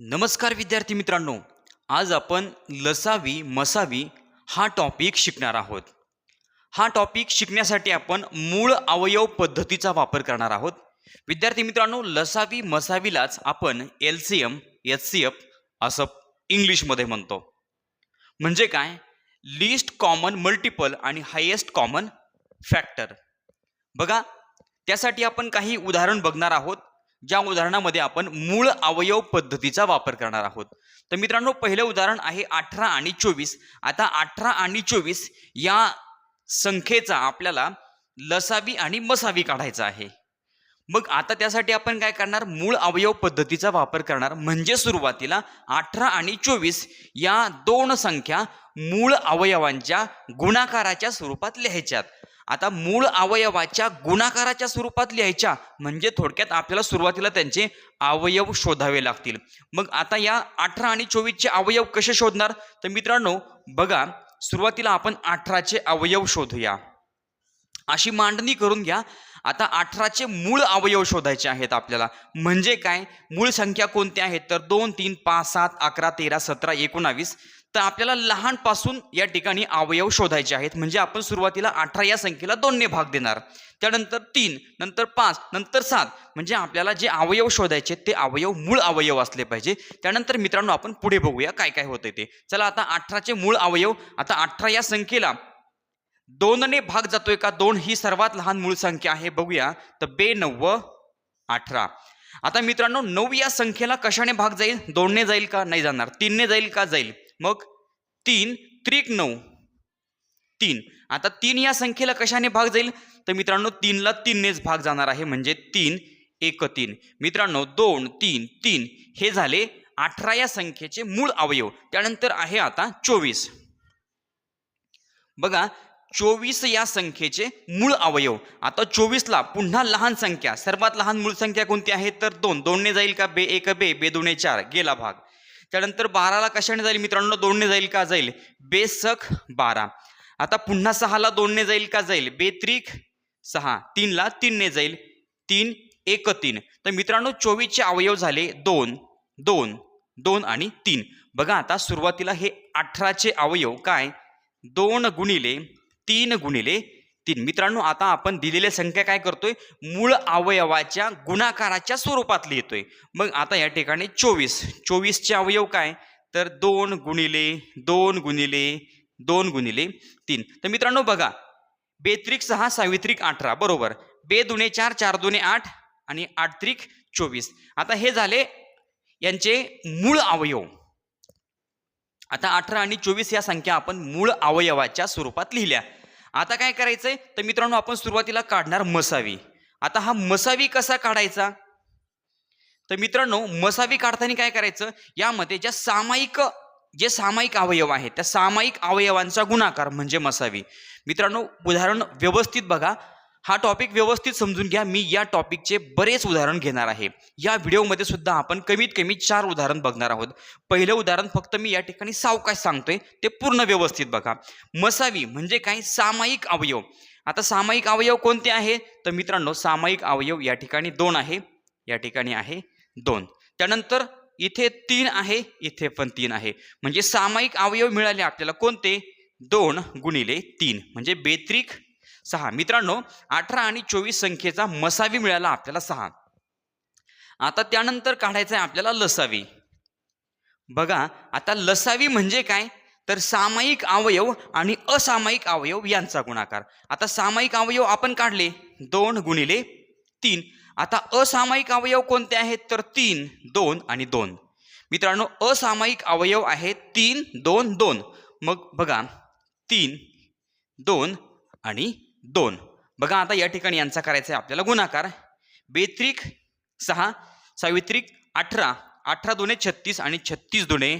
नमस्कार विद्यार्थी मित्रांनो आज आपण लसावी मसावी हा टॉपिक शिकणार आहोत. हा टॉपिक शिकण्यासाठी आपण मूळ अवयव पद्धतीचा वापर करणार आहोत. विद्यार्थी मित्रांनो लसावी मसावीलाच आपण L C M H C F असं इंग्लिशमध्ये म्हणतो. म्हणजे काय? लिस्ट कॉमन मल्टिपल आणि हायेस्ट कॉमन फॅक्टर बघा त्यासाठी आपण काही उदाहरण बघणार आहोत. ज्या उदाहरणामध्ये आपण मूळ अवयव पद्धतीचा वापर करणार आहोत. तर मित्रांनो पहिलं उदाहरण आहे अठरा आणि चोवीस. आता अठरा आणि चोवीस या संख्येचा आपल्याला लसावी आणि मसावी काढायचा आहे. मग आता त्यासाठी आपण काय करणार? मूळ अवयव पद्धतीचा वापर करणार. म्हणजे सुरुवातीला अठरा आणि चोवीस या दोन संख्या मूळ अवयवांच्या गुणाकाराच्या स्वरूपात लिहायच्यात. आता मूळ अवयवाच्या गुणाकाराच्या स्वरूपात लिहायच्या म्हणजे थोडक्यात आपल्याला सुरुवातीला त्यांचे अवयव शोधावे लागतील. मग आता या अठरा आणि चोवीसचे अवयव कसे शोधणार? तर मित्रांनो बघा सुरुवातीला आपण अठराचे अवयव शोधूया. अशी मांडणी करून घ्या. आता अठराचे मूळ अवयव शोधायचे आहेत आपल्याला. म्हणजे काय? मूळ संख्या कोणत्या आहेत? तर दोन तीन पाच सात अकरा तेरा सतरा एकोणावीस तर आपल्याला लहानपासून या ठिकाणी अवयव शोधायचे आहेत. म्हणजे आपण सुरुवातीला अठरा या संख्येला दोनने भाग देणार. त्यानंतर तीन नंतर पाच नंतर सात. म्हणजे आपल्याला जे अवयव शोधायचे ते अवयव मूळ अवयव असले पाहिजे. त्यानंतर मित्रांनो आपण पुढे बघूया काय काय होते ते. चला आता अठराचे मूळ अवयव आता अठरा या संख्येला दोनने भाग जातोय का? दोन ही सर्वात लहान मूळ संख्या आहे बघूया. तर बे नव्व अठरा. आता मित्रांनो नऊ या संख्येला कशाने भाग जाईल? दोनने जाईल का? नाही जाणार. तीनने जाईल का? जाईल. मग तीन त्रिक नऊ. तीन. आता तीन या संख्येला कशाने भाग जाईल? तर मित्रांनो तीनला तीननेच भाग जाणार आहे. म्हणजे तीन एक तीन. मित्रांनो दोन तीन तीन. हे झाले अठरा या संख्येचे मूळ अवयव. त्यानंतर आहे आता चोवीस. बघा चोवीस या संख्येचे मूळ अवयव. आता चोवीसला पुन्हा लहान संख्या. सर्वात लहान मूळ संख्या कोणती आहे? तर दोन. दोनने जाईल का? बे एक बे. बे दोने चार. गेला भाग. त्यानंतर बाराला कशाने जाईल मित्रांनो? दोनने जाईल का? जाईल. बेसक बारा. आता पुन्हा सहाला दोनने जाईल का? जाईल. बेत्रिक सहा. तीनला तीनने जाईल. तीन एक तीन. तर मित्रांनो चोवीसचे अवयव झाले दोन. दोन दोन आणि तीन. बघा आता सुरुवातीला हे अठराचे अवयव काय? दोन गुणिले तीन गुणिले तीन मित्रांनो आता आपण दिलेल्या संख्या काय करतोय? मूळ अवयवाच्या गुणाकाराच्या स्वरूपात लिहितोय मग आता या ठिकाणी चोवीस. चोवीसचे अवयव काय? तर दोन गुणिले दोन गुणिले दोन गुणिले तीन. तर मित्रांनो बघा. बेत्रिक सहा सावित्रिक अठरा. बरोबर. बे दुने चार चार दुने आठ आणि आठ त्रिक चोवीस. आता हे झाले यांचे मूळ अवयव. आता अठरा आणि चोवीस या संख्या आपण मूळ अवयवाच्या स्वरूपात लिहिल्या. आता काय करायचंय? तर मित्रांनो आपण सुरुवातीला काढणार मसावी. आता हा मसावी कसा काढायचा? तर मित्रांनो मसावी काढताना काय करायचं? यामध्ये ज्या सामायिक जे सामायिक अवयव आहेत त्या सामायिक अवयवांचा गुणाकार म्हणजे मसावी. मित्रांनो उदाहरण व्यवस्थित बघा. हा टॉपिक व्यवस्थित समजून घ्या. मी या टॉपिकचे बरेच उदाहरण घेणार आहे. या व्हिडिओमध्ये सुद्धा आपण कमीत कमी चार उदाहरण बघणार आहोत. पहिलं उदाहरण फक्त मी या ठिकाणी सावकाश सांगतोय. ते पूर्ण व्यवस्थित बघा. मसावी म्हणजे काय? सामायिक अवयव. आता सामायिक अवयव कोणते आहे? तर मित्रांनो सामायिक अवयव या ठिकाणी दोन आहे. या ठिकाणी आहे दोन. त्यानंतर इथे तीन आहे इथे पण तीन आहे. म्हणजे सामायिक अवयव मिळाले आपल्याला कोणते? दोन गुणिले तीन. म्हणजे बेत्रिक सहा. मित्रांनो अठरा आणि चोवीस संख्येचा मसावी मिळाला आपल्याला सहा. आता त्यानंतर काढायचं आहे आपल्याला लसावी. बघा आता लसावी म्हणजे काय? तर सामायिक अवयव आणि असामायिक अवयव यांचा गुणाकार. आता सामायिक अवयव आपण काढले. दोन गुणिले तीन. आता असामायिक अवयव कोणते आहेत? तर तीन दोन आणि दोन. मित्रांनो असामायिक अवयव आहेत तीन दोन दोन. मग बघा तीन दोन आणि दोन. बघा आता या ठिकाणी यांचा करायचा आहे आपल्याला गुणाकार. बेत्रिक सहा सावित्रिक अठरा अठरा दोने छत्तीस आणि छत्तीस दोने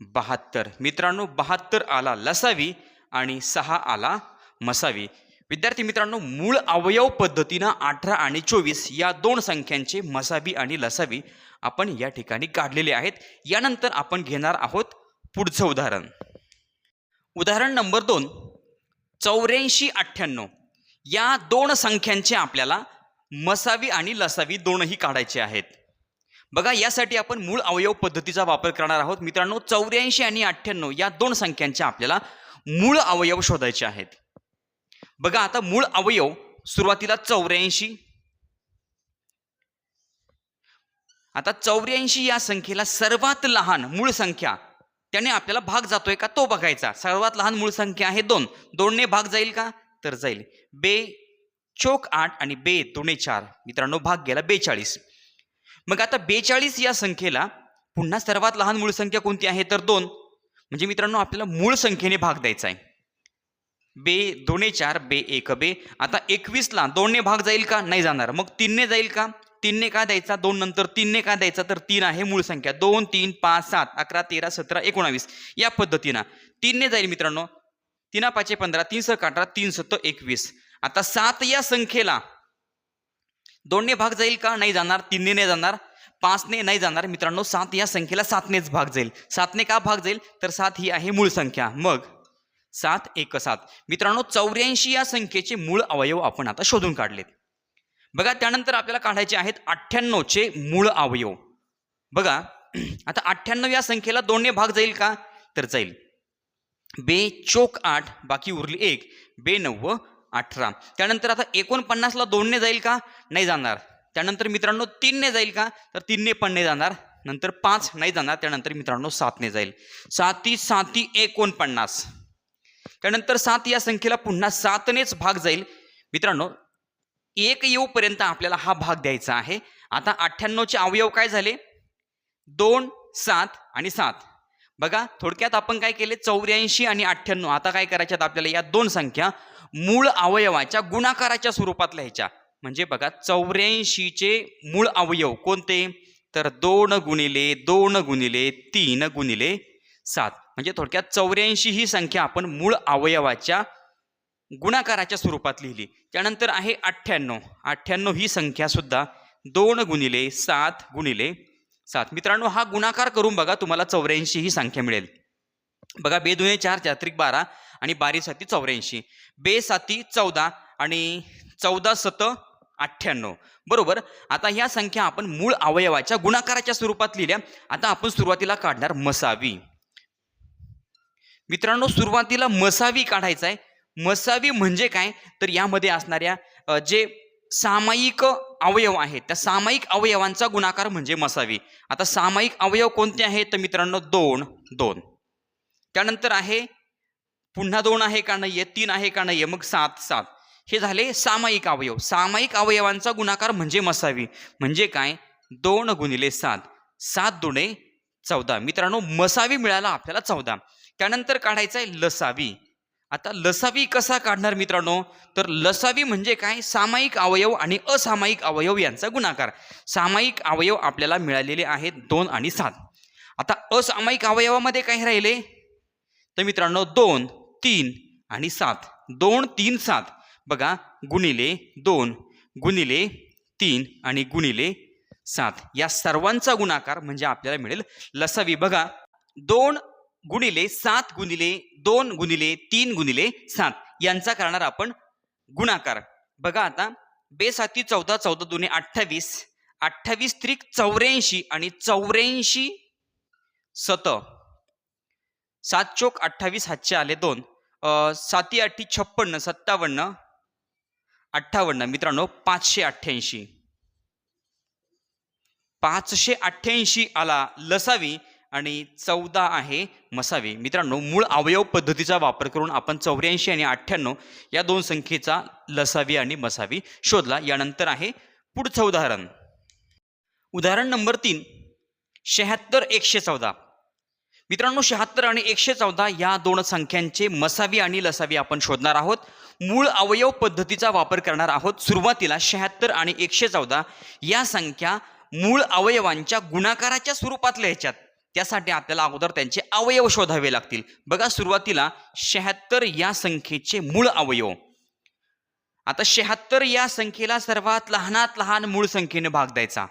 बहात्तर. मित्रांनो बहात्तर आला लसावी आणि सहा आला मसावी. विद्यार्थी मित्रांनो मूळ अवयव पद्धतीनं अठरा आणि चोवीस या दोन संख्यांचे मसावी आणि लसावी आपण या ठिकाणी काढलेले आहेत. यानंतर आपण घेणार आहोत पुढचं उदाहरण. उदाहरण नंबर दोन. चौऱ्याऐंशी अठ्ठ्याण्णव. या दोन संख्यांचे आपल्याला मसावी आणि लसावी दोनही काढायचे आहेत. बघा यासाठी आपण मूळ अवयव पद्धतीचा वापर करणार आहोत. मित्रांनो चौऱ्याऐंशी आणि अठ्ठ्याण्णव या दोन संख्यांच्या आपल्याला मूळ अवयव शोधायचे आहेत. बघा आता मूळ अवयव सुरुवातीला चौऱ्याऐंशी. आता चौऱ्याऐंशी या संख्येला सर्वात लहान मूळ संख्या त्याने आपल्याला भाग जातोय का तो बघायचा. सर्वात लहान मूळ संख्या आहे दोन. दोनने भाग जाईल का? तर जाईल. बे चोक आठ आणि बे दोने चार. मित्रांनो भाग गेला बेचाळीस. मग आता बेचाळीस या संख्येला पुन्हा सर्वात लहान मूळ संख्या कोणती आहे? तर दोन. म्हणजे मित्रांनो आपल्याला मूळ संख्येने भाग द्यायचा आहे. बे दोने चार बे एक बे. आता एकवीसला दोनने भाग जाईल का? नाही जाणार. मग तीनने जाईल का? तीनने का द्यायचा दोन नंतर तीनने का द्यायचा तर तीन आहे मूळ संख्या. दोन तीन पाच सात अकरा तेरा सतरा एकोणावीस. या पद्धतीनं तीनने जाईल मित्रांनो. तीना पाचशे पंधरा तीन सह अठरा तीन सत्त एकवीस. आता सात या संख्येला दोनने भाग जाईल का? नाही जाणार. तीनने नाही जाणार. पाचने नाही जाणार. मित्रांनो सात या संख्येला सातनेच भाग जाईल. सातने का भाग जाईल? तर सात ही आहे मूळ संख्या. मग सात एक सात. मित्रांनो चौऱ्याऐंशी या संख्येचे मूळ अवयव आपण आता शोधून काढलेत. बघा त्यानंतर आपल्याला काढायचे आहेत अठ्ठ्याण्णवचे मूळ अवयव. बघा आता अठ्ठ्याण्णव या संख्येला दोनने भाग जाईल का? तर जाईल. बे चोक आठ बाकी उरली एक. बे नव्व अठरा. त्यानंतर आता एकोणपन्नासला दोनने जाईल का? नाही जाणार. त्यानंतर मित्रांनो तीनने जाईल का? तर तीनने पण नाही जाणार. नंतर पाच नाही जाणार. त्यानंतर मित्रांनो सातने जाईल. साती साती एकोणपन्नास. त्यानंतर सात या संख्येला पुन्हा सातनेच भाग जाईल. मित्रांनो एक येऊपर्यंत आपल्याला हा भाग द्यायचा आहे. आता अठ्ठ्याण्णवचे अवयव काय झाले? दोन सात आणि सात. बघा थोडक्यात आपण काय केले? चौऱ्याऐंशी आणि अठ्ठ्याण्णव. आता काय करायच्यात आपल्याला या दोन संख्या मूळ अवयवाच्या गुणाकाराच्या स्वरूपात लिहायच्या. म्हणजे बघा चौऱ्याऐंशीचे मूळ अवयव कोणते? तर दोन गुणिले दोन गुणिले तीन गुणिले सात. म्हणजे थोडक्यात चौऱ्याऐंशी ही संख्या आपण मूळ अवयवाच्या गुणाकाराच्या स्वरूपात लिहिली. त्यानंतर आहे अठ्ठ्याण्णव. अठ्ठ्याण्णव ही संख्या सुद्धा दोन गुणिले सात गुणिले सात. मित्रांनो हा गुणाकार करून बघा तुम्हाला चौऱ्याऐंशी ही संख्या मिळेल. बघा बे दुने चार चात्रिक बारा आणि बारी साती चौऱ्याऐंशी. बे साती चौदा आणि चौदा सत अठ्ठ्याण्णव. बरोबर? आता ह्या संख्या आपण मूळ अवयवाच्या गुणाकाराच्या स्वरूपात लिहिल्या. आता आपण सुरुवातीला काढणार मसावी. मित्रांनो सुरुवातीला मसावी काढायचा आहे मसावी म्हणजे काय? तर यामध्ये असणाऱ्या जे सामायिक अवयव आहेत त्या सामायिक अवयवांचा गुणाकार म्हणजे मसावी. आता सामायिक अवयव कोणते आहेत? तर मित्रांनो दोन दोन. त्यानंतर आहे पुन्हा दोन आहे का नाही आहे तीन आहे का नाही आहे मग सात सात. हे झाले सामायिक अवयव. सामायिक अवयवांचा गुणाकार म्हणजे मसावी. म्हणजे काय? दोन गुणिले सात. सात दुणे चौदा. मित्रांनो मसावी मिळाला आपल्याला चौदा. त्यानंतर काढायचं आहे लसावी. आता लसावी कसा काढणार मित्रांनो? तर लसावी म्हणजे काय? सामायिक अवयव आणि असामायिक अवयव यांचा गुणाकार. सामायिक अवयव आपल्याला मिळालेले आहेत दोन आणि सात. आता असामायिक अवयवामध्ये काय राहिले? तर मित्रांनो दोन तीन आणि सात. दोन तीन सात. बघा गुणिले दोन गुणिले तीन आणि गुणिले सात. या सर्वांचा गुणाकार म्हणजे आपल्याला मिळेल लसावी. बघा दोन गुणिले सात गुणिले दोन गुणिले तीन गुणिले सात. यांचा करणार आपण गुणाकार. बघा आता बेसाती चौदा चौदा दोन्ही अठ्ठावीस अठ्ठावीस त्रिक चौऱ्याऐंशी आणि चौऱ्याऐंशी सत. सात चोक अठ्ठावीस हातचे आले दोन. साती अठ्ठी छप्पन्न सत्तावन्न अठ्ठावन्न. मित्रांनो पाचशे अठ्ठ्याऐंशी. पाचशे अठ्ठ्याऐंशी आला लसावी. आणि चौदा आहे मसावी. मित्रांनो मूळ अवयव पद्धतीचा वापर करून आपण चौऱ्याऐंशी आणि अठ्ठ्याण्णव या दोन संख्येचा लसावी आणि मसावी शोधला. यानंतर आहे पुढचं उदाहरण. उदाहरण नंबर तीन शहात्तर एकशे चौदा. मित्रांनो शहात्तर आणि एकशे चौदा या दोन संख्यांचे मसावी आणि लसावी आपण शोधणार आहोत. मूळ अवयव पद्धतीचा वापर करणार आहोत. सुरुवातीला शहात्तर आणि एकशे चौदा या संख्या मूळ अवयवांच्या गुणाकाराच्या स्वरूपात लिहायच्यात त्यासाठी आपल्याला अगोदर त्यांचे अवयव शोधावे लागतील. बघा सुरुवातीला शहात्तर या संख्येचे मूळ अवयव. आता शहात्तर या संख्येला सर्वात लहानात लहान मूळ संख्येने भाग द्यायचा.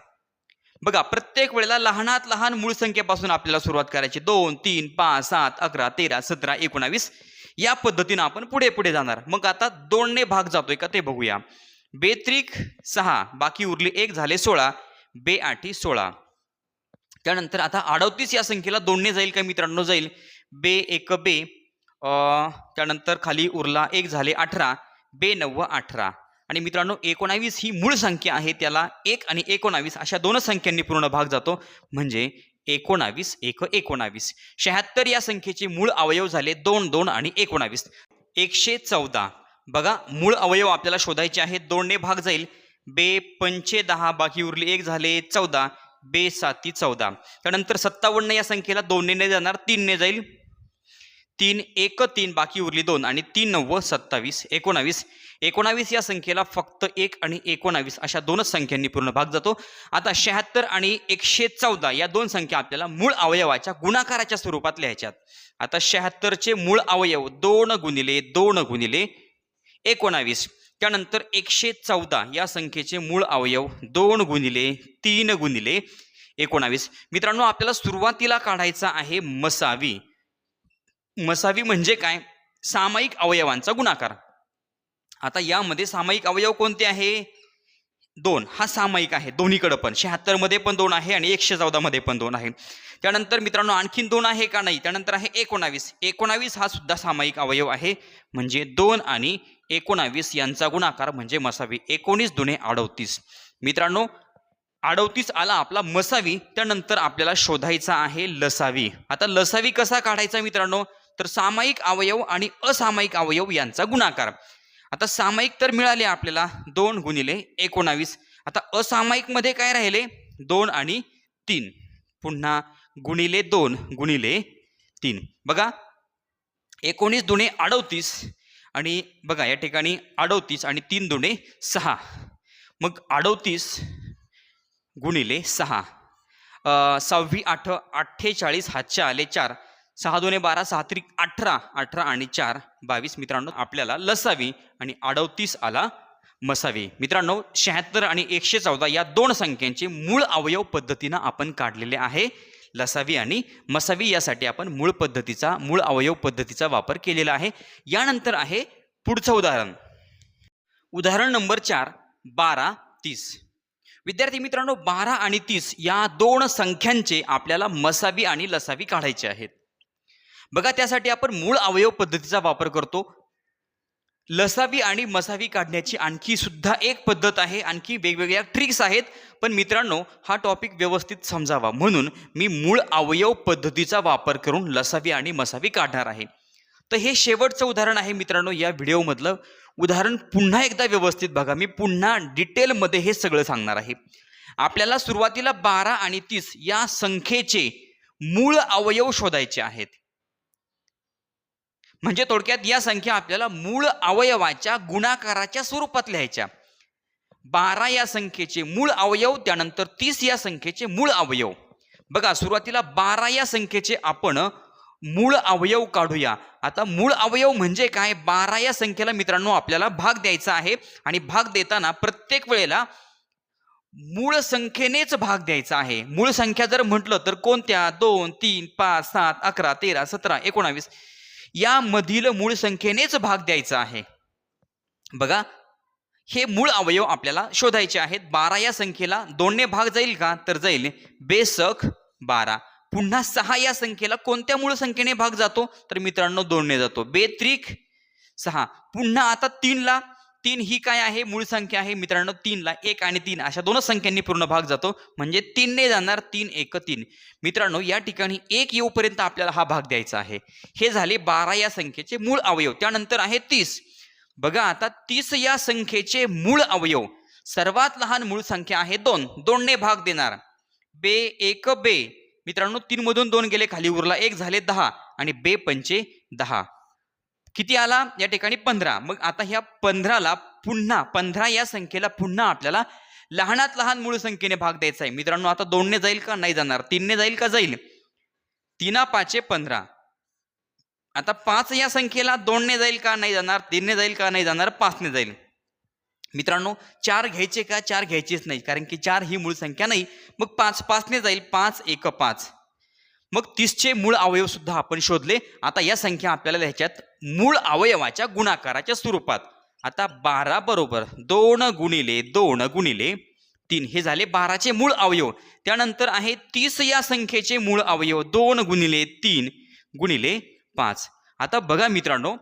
बघा प्रत्येक वेळेला लहानात लहान मूळ संख्येपासून आपल्याला सुरुवात करायची. दोन तीन पाच सात अकरा तेरा सतरा एकोणावीस या पद्धतीनं आपण पुढे पुढे जाणार. मग आता दोनने भाग जातोय का ते बघूया. बेत्रिक सहा बाकी उरली एक झाले सोळा बे आठी सोळा. त्यानंतर आता अडतीस या संख्येला दोनने जाईल का मित्रांनो? जाईल. बे एक बे. त्यानंतर खाली उरला एक झाले अठरा. बे नव्व अठरा. आणि मित्रांनो एकोणावीस ही मूळ संख्या आहे. त्याला एक आणि एकोणावीस अशा दोन संख्यांनी पूर्ण भाग जातो. म्हणजे एकोणावीस एक एकोणावीस. शहात्तर या संख्येचे मूळ अवयव झाले दोन दोन आणि एकोणावीस. एकशे चौदा. बघा मूळ अवयव आपल्याला शोधायचे आहेत. दोनने भाग जाईल. बे पंचे दहा. बाकी उरले एक झाले चौदा. बे साती चौदा. त्यानंतर सत्तावन्न या संख्येला दोनने जाणार तीनने जाईल. तीन एक तीन बाकी उरली दोन. आणि तीन नव्वद सत्तावीस एकोणावीस. एकोणावीस या संख्येला फक्त एक आणि एकोणावीस अशा दोनच संख्यांनी पूर्ण भाग जातो. आता शहात्तर आणि एकशे चौदा या दोन संख्या आपल्याला मूळ अवयवाच्या गुणाकाराच्या स्वरूपात लिहायच्यात. आता शहात्तरचे मूळ अवयव दोन गुणिले दोन गुणिले एकोणावीस. त्यानंतर एकशे चौदा या संख्येचे मूळ अवयव दोन गुणिले तीन गुणिले एकोणावीस. मित्रांनो आपल्याला सुरुवातीला काढायचा आहे मसावी. मसावी म्हणजे काय? सामायिक अवयवांचा गुणाकार. आता यामध्ये सामायिक अवयव कोणते आहे? दोन. हा सामायिक आहे दोन्हीकडं पण. शहात्तरमध्ये पण दोन आहे आणि एकशे चौदामध्ये पण दोन आहे. त्यानंतर मित्रांनो आणखीन दोन आहे का नाही? त्यानंतर आहे एकोणावीस. एकोणावीस हा सुद्धा सामायिक अवयव आहे. म्हणजे दोन आणि एकोणावीस यांचा गुणाकार म्हणजे मसावी. एकोणीस दुने अडवतीस मित्रांनो अडवतीस आला आपला मसावी त्यानंतर आपल्याला शोधायचा आहे लसावी. आता लसावी कसा काढायचा मित्रांनो? तर सामायिक अवयव आणि असामायिक अवयव यांचा गुणाकार. आता सामायिक तर मिळाले आपल्याला दोन गुणिले एकोणावीस. आता असामायिकमध्ये काय राहिले? दोन आणि तीन. पुन्हा गुणिले दोन गुणिले तीन. बघा एकोणीस दुणे अडवतीस आणि बघा या ठिकाणी अडवतीस आणि तीन दुणे सहा. मग अडवतीस गुणिले सहा. सहावी आठ अठ्ठेचाळीस हातच्या आले चार. सहा दोने बारा सहा त्रिक अठरा अठरा आणि चार बावीस. मित्रांनो आपल्याला लसावी आणि अडवतीस आला मसावी. मित्रांनो शहात्तर आणि एकशे चौदा या दोन संख्यांचे मूळ अवयव पद्धतीनं आपण काढलेले आहे. लसावी आणि मसावी यासाठी आपण मूळ पद्धतीचा मूळ अवयव पद्धतीचा वापर केलेला आहे. यानंतर आहे पुढचं उदाहरण. उदाहरण नंबर चार बारा तीस. विद्यार्थी मित्रांनो बारा आणि तीस या दोन संख्यांचे आपल्याला मसावी आणि लसावी काढायचे आहेत. बघा त्यासाठी आपण मूळ अवयव पद्धतीचा वापर करतो. लसावी आणि मसावी काढण्याची आणखी सुद्धा एक पद्धत आहे. आणखी वेगवेगळ्या ट्रिक्स आहेत. पण मित्रांनो हा टॉपिक व्यवस्थित समजावा. म्हणून मी मूळ अवयव पद्धतीचा वापर करून लसावी आणि मसावी काढणार आहे. तर हे शेवटचं उदाहरण आहे मित्रांनो या व्हिडिओमधलं. उदाहरण पुन्हा एकदा व्यवस्थित बघा. मी पुन्हा डिटेलमध्ये हे सगळं सांगणार आहे. आपल्याला सुरुवातीला बारा आणि तीस या संख्येचे मूळ अवयव शोधायचे आहेत. म्हणजे थोडक्यात या संख्या आपल्याला मूळ अवयवाच्या गुणाकाराच्या स्वरूपात लिहायच्या. बारा या संख्येचे मूळ अवयव त्यानंतर तीस या संख्येचे मूळ अवयव. बघा सुरुवातीला बारा या संख्येचे आपण मूळ अवयव काढूया. आता मूळ अवयव म्हणजे काय? बारा या संख्येला मित्रांनो आपल्याला भाग द्यायचा आहे आणि भाग देताना प्रत्येक वेळेला मूळ संख्येनेच भाग द्यायचा आहे. मूळ संख्या जर म्हटलं तर कोणत्या? दोन तीन पाच सात अकरा तेरा सतरा एकोणावीस. यामधील मूळ संख्येनेच भाग द्यायचा आहे. बघा हे मूळ अवयव आपल्याला शोधायचे आहेत. बारा या संख्येला दोनने भाग जाईल का? तर जाईल. बेसख बारा. पुन्हा सहा या संख्येला कोणत्या मूळ संख्येने भाग जातो? तर मित्रांनो दोनने जातो. बेत्रिक सहा. पुन्हा आता तीनला तीन ही काय आहे? मूळ संख्या आहे मित्रांनो तीनला एक आणि तीन. अशा दोनच संख्यांनी पूर्ण भाग जातो. म्हणजे तीनने जाणार तीन एक तीन. मित्रांनो या ठिकाणी एक येऊपर्यंत आपल्याला हा भाग द्यायचा आहे. हे झाले बारा या संख्येचे मूळ अवयव. त्यानंतर आहे तीस. बघा आता तीस या संख्येचे मूळ अवयव. सर्वात लहान मूळ संख्या आहे दोन. दोनने भाग देणार. बे एक बे. मित्रांनो तीन मधून दोन गेले खाली उरला एक झाले दहा. आणि बे पंचे दहा. किती आला? या ठिकाणी पंधरा. मग आता ह्या पंधराला पुन्हा पंधरा या संख्येला पुन्हा आपल्याला लहानात लहान मूळ संख्येने भाग द्यायचा आहे. मित्रांनो आता दोनने जाईल का? नाही जाणार. तीनने जाईल का? जाईल. तीना पाचे पंधरा. आता पाच या संख्येला दोनने जाईल का? नाही जाणार. तीनने जाईल का? नाही जाणार. पाचने जाईल. मित्रांनो चार घ्यायचे का? चार घ्यायचेच नाही. कारण की चार ही मूळ संख्या नाही. मग पाच पाचने जाईल. पाच एक पाच. मग तीसचे मूळ अवयव सुद्धा आपण शोधले. आता या संख्या आपल्याला ह्याच्यात मूळ अवयवाच्या गुणाकाराच्या स्वरूपात. आता बारा बरोबर दोन गुणिले दोन गुणिले तीन हे झाले बाराचे मूळ अवयव. त्यानंतर आहे तीस या संख्येचे मूळ अवयव दोन गुणिले तीन गुणिले पाच. आता बघा मित्रांनो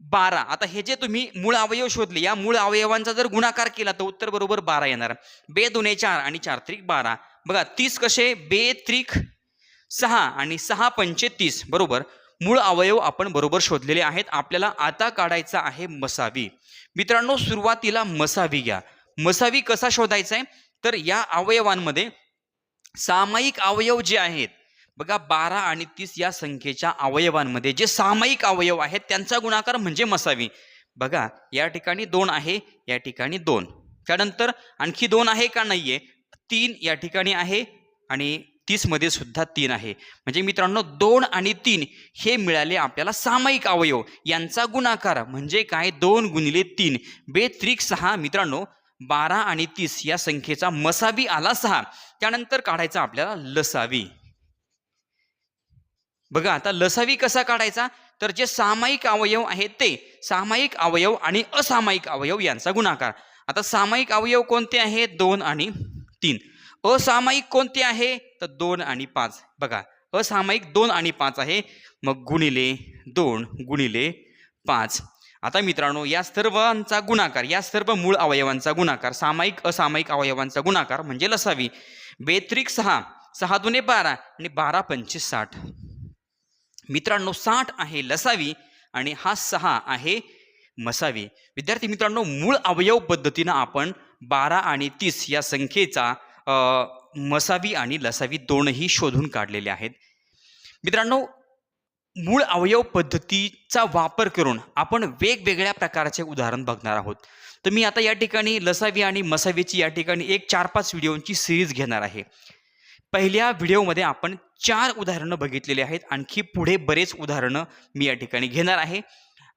बारा आता हे जे तुम्ही मूळ अवयव शोधले या मूळ अवयवांचा जर गुणाकार केला तर उत्तर बरोबर बारा येणार. बे दोने चार आणि चार त्रिक बारा. बघा तीस कसे? बे त्रिक सहा आणि सहा पंचे तीस बरोबर? मूळ अवयव आपण बरोबर शोधलेले आहेत. आपल्याला आता काढायचा आहे मसावी. मित्रांनो सुरुवातीला मसावी घ्या. मसावी कसा शोधायचा आहे? तर या अवयवांमध्ये सामायिक अवयव जे आहेत बघा बारा आणि तीस या संख्येच्या अवयवांमध्ये जे सामायिक अवयव आहेत त्यांचा गुणाकार म्हणजे मसावी. बघा या ठिकाणी दोन आहे या ठिकाणी दोन. त्यानंतर आणखी दोन आहे का नाहीये? तीन या ठिकाणी आहे आणि तीसमध्ये सुद्धा तीन आहे. म्हणजे मित्रांनो दोन आणि तीन हे मिळाले आपल्याला सामायिक अवयव. यांचा गुणाकार म्हणजे काय? दोन गुणिले तीन. बेत्रिक सहा मित्रांनो बारा आणि तीस या संख्येचा मसावी आला सहा. त्यानंतर काढायचा आपल्याला लसावी. बघा आता लसावी कसा काढायचा? तर जे सामायिक अवयव आहेत ते सामायिक अवयव आणि असामायिक अवयव यांचा गुणाकार. आता सामायिक अवयव कोणते आहेत? दोन आणि तीन. असामायिक कोणते आहे? तर दोन आणि पाच. बघा असामायिक दोन आणि पाच आहे. मग गुणिले दोन गुणिले पाच. आता मित्रांनो या सर्वांचा गुणाकार या सर्व मूळ अवयवांचा गुणाकार सामायिक असामायिक अवयवांचा गुणाकार म्हणजे लसावी. बेत्रिक सहा सहा दुने बारा आणि बारा पंचवीस साठ. मित्रांनो साठ आहे लसावी आणि हा सहा आहे मसावी. विद्यार्थी मित्रांनो मूळ अवयव पद्धतीनं आपण बारा आणि तीस या संख्येचा मसावी आणि लसावी दोनही शोधून काढलेले आहेत. मित्रांनो मूळ अवयव पद्धतीचा वापर करून आपण वेगवेगळ्या प्रकारचे उदाहरण बघणार आहोत. तर मी आता या ठिकाणी लसावी आणि मसावीची या ठिकाणी एक चार पाच व्हिडिओंची सिरीज घेणार आहे. पहिल्या व्हिडिओमध्ये आपण चार उदाहरणं बघितलेली आहेत. आणखी पुढे बरेच उदाहरणं मी या ठिकाणी घेणार आहे.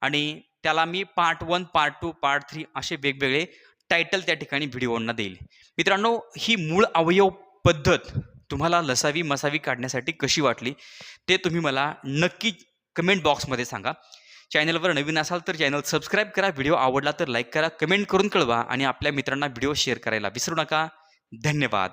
आणि त्याला मी part one part two part three असे वेगवेगळे टायटल त्या ठिकाणी व्हिडिओंना देईल. मित्रांनो ही मूळ अवयव पद्धत तुम्हाला लसावी मसावी काढण्यासाठी कशी वाटली ते तुम्ही मला नक्की कमेंट बॉक्समध्ये सांगा. चॅनलवर नवीन असाल तर चॅनल सबस्क्राईब करा व्हिडिओ आवडला तर लाईक करा कमेंट करून कळवा आणि आपल्या मित्रांना व्हिडिओ शेअर करायला विसरू नका. धन्यवाद.